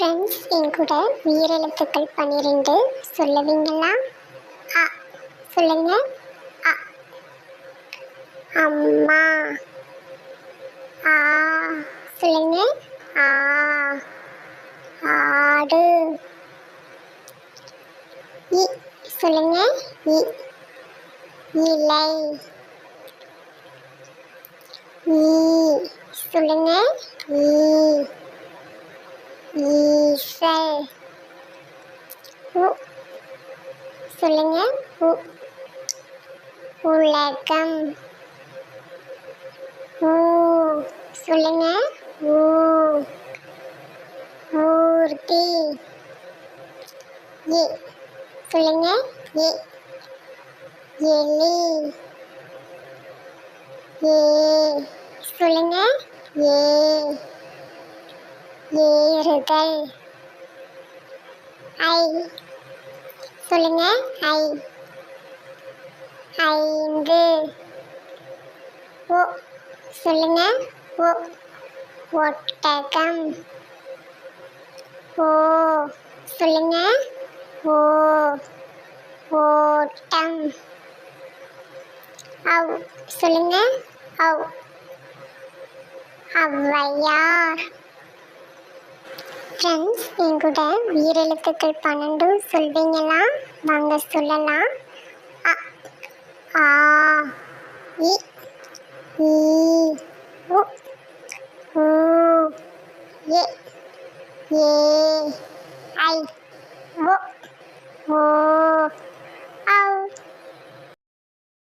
Friends என் கூட உயிரெழுத்துக்கள் பன்னிரெண்டு சொல்லுவீங்களா? அ சொல்லுங்க. அ அம்மா. ஆ சொல்லுங்க. ஆ ஆடு. இ சொல்லுங்க. இ இலை. ஈ சொல்லுங்க. ஈ ஈசல் உ சொல்லுங்க. உ உலகம். ஊ சொல்லுங்க. ஊ ஊர்தி ஏ சொல்லுங்க. ஏ எலி. ஏ சொல்லுங்க. ஏ ஏறுதல் ஐ சொல்லுங்க. ஐ ஐந்து. ஓ. சொல்லுங்க. ஓ. ஒட்டகம். ஓ. சொல்லுங்க. ஓ. ஓட்டம். அவ். சொல்லுங்க. அவ். ஔவையார் ஃப்ரெண்ட்ஸ் என் கூட உயிரெழுத்துக்கள் பன்னெண்டு சொல்வீங்களா? வாங்க சொல்லலாம். ஆ இ ஈ உ ஊ ஏ ஏ ஐ ஓ ஓ